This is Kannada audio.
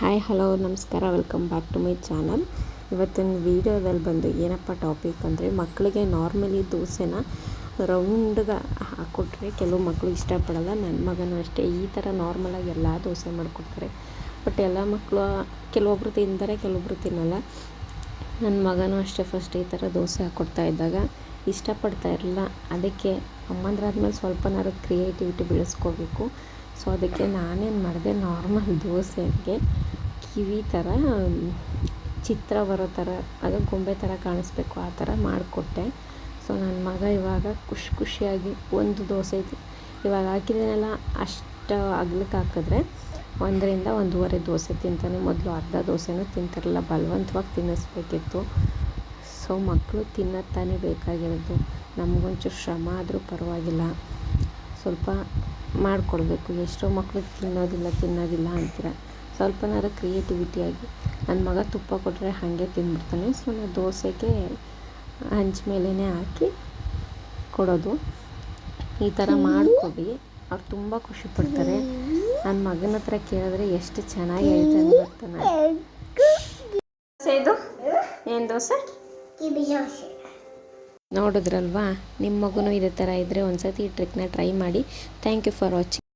ಹಾಯ್ ಹಲೋ ನಮಸ್ಕಾರ welcome back to my channel ಇವತ್ತಿನ ವೀಡಿಯೋದಲ್ಲಿ ಬಂದು ಏನಪ್ಪ ಟಾಪಿಕ್ ಅಂದರೆ ಮಕ್ಕಳಿಗೆ ನಾರ್ಮಲಿ ದೋಸೆನ ರೌಂಡ್ಗೆ ಹಾಕ್ಕೊಟ್ರೆ ಕೆಲವು ಮಕ್ಕಳು ಇಷ್ಟಪಡಲ್ಲ. ನನ್ನ ಮಗನೂ ಅಷ್ಟೇ. ಈ ಥರ ನಾರ್ಮಲಾಗಿ ಎಲ್ಲ ದೋಸೆ ಮಾಡಿಕೊಡ್ತಾರೆ. ಬಟ್ ಎಲ್ಲ ಮಕ್ಕಳು ಕೆಲವೊಬ್ರು ತಿಂತಾರೆ, ಕೆಲವೊಬ್ರು ತಿನ್ನಲ್ಲ. ನನ್ನ ಮಗನೂ ಅಷ್ಟೇ ಫಸ್ಟ್ ಈ ಥರ ದೋಸೆ ಹಾಕ್ಕೊಡ್ತಾ ಇದ್ದಾಗ ಇಷ್ಟಪಡ್ತಾ ಇರಲಿಲ್ಲ ಅದಕ್ಕೆ ಅಮ್ಮಂದ್ರಾದ್ಮೇಲೆ ಸ್ವಲ್ಪನಾರು ಕ್ರಿಯೇಟಿವಿಟಿ ಬೆಳೆಸ್ಕೋಬೇಕು. ಸೊ ಅದಕ್ಕೆ ನಾನೇನು ಮಾಡಿದೆ ನಾರ್ಮಲ್ ದೋಸೆಗೆ ಕಿವಿ ಥರ ಚಿತ್ರ ಬರೋ ಥರ ಅದು ಗೊಂಬೆ ಥರ ಕಾಣಿಸ್ಬೇಕು ಆ ಥರ ಮಾಡಿಕೊಟ್ಟೆ. ಸೊ ನನ್ನ ಮಗ ಇವಾಗ ಖುಷಿ ಖುಷಿಯಾಗಿ ಒಂದು ದೋಸೆ ಇದೆ ಇವಾಗ ಹಾಕಿದ್ದೀನಲ್ಲ ಅಷ್ಟು ಅಗ್ಲಕ್ಕೆ ಹಾಕಿದ್ರೆ ಒಂದರಿಂದ ಒಂದೂವರೆ ದೋಸೆ ತಿಂತಾನೆ. ಮೊದಲು ಅರ್ಧ ದೋಸೆನೂ ತಿಂತಿರಲಿಲ್ಲ, ಬಲವಂತವಾಗಿ ತಿನ್ನಿಸ್ಬೇಕಿತ್ತು. ಸೊ ಮಕ್ಕಳು ತಿನ್ನೋದು ತಾನೇ ಬೇಕಾಗಿರೋದು. ನಮಗೊಂಚೂರು ಶ್ರಮ ಆದರೂ ಪರವಾಗಿಲ್ಲ. ಸ್ವಲ್ಪ ಮಾಡಿಕೊಡ್ಬೇಕು ಎಷ್ಟೋ ಮಕ್ಕಳು ತಿನ್ನೋದಿಲ್ಲ ತಿನ್ನೋದಿಲ್ಲ ಅಂತೀರ. ಸ್ವಲ್ಪನಾದ್ರು ಕ್ರಿಯೇಟಿವಿಟಿಯಾಗಿ ನನ್ನ ಮಗ ತುಪ್ಪ ಕೊಟ್ಟರೆ ಹಾಗೆ ತಿಂದ್ಬಿಡ್ತಾನೆ ಸೊ ನಾನು ದೋಸೆಗೆ ಹಂಚ್ ಮೇಲೇ ಹಾಕಿ ಕೊಡೋದು. ಈ ಥರ ಮಾಡಿಕೊಡಿ. ಅವ್ರು ತುಂಬ ಖುಷಿ ಪಡ್ತಾರೆ. ನನ್ನ ಮಗನ ಹತ್ರ ಕೇಳಿದ್ರೆ ಎಷ್ಟು ಚೆನ್ನಾಗಿ ಹೇಳ್ತಾನೆ ಬರ್ತಾನೆ ದೋಸೆ ಇದು? ಏನು ದೋಸೆ. ನೋಡಿದ್ರಲ್ವಾ? ನಿಮ್ಮ ಮಗುನೂ ಇದೇ ಥರ ಇದ್ದರೆ ಒಂದು ಸತಿ ಈ ಟ್ರಿಕ್ನ ಟ್ರೈ ಮಾಡಿ. Thank you for watching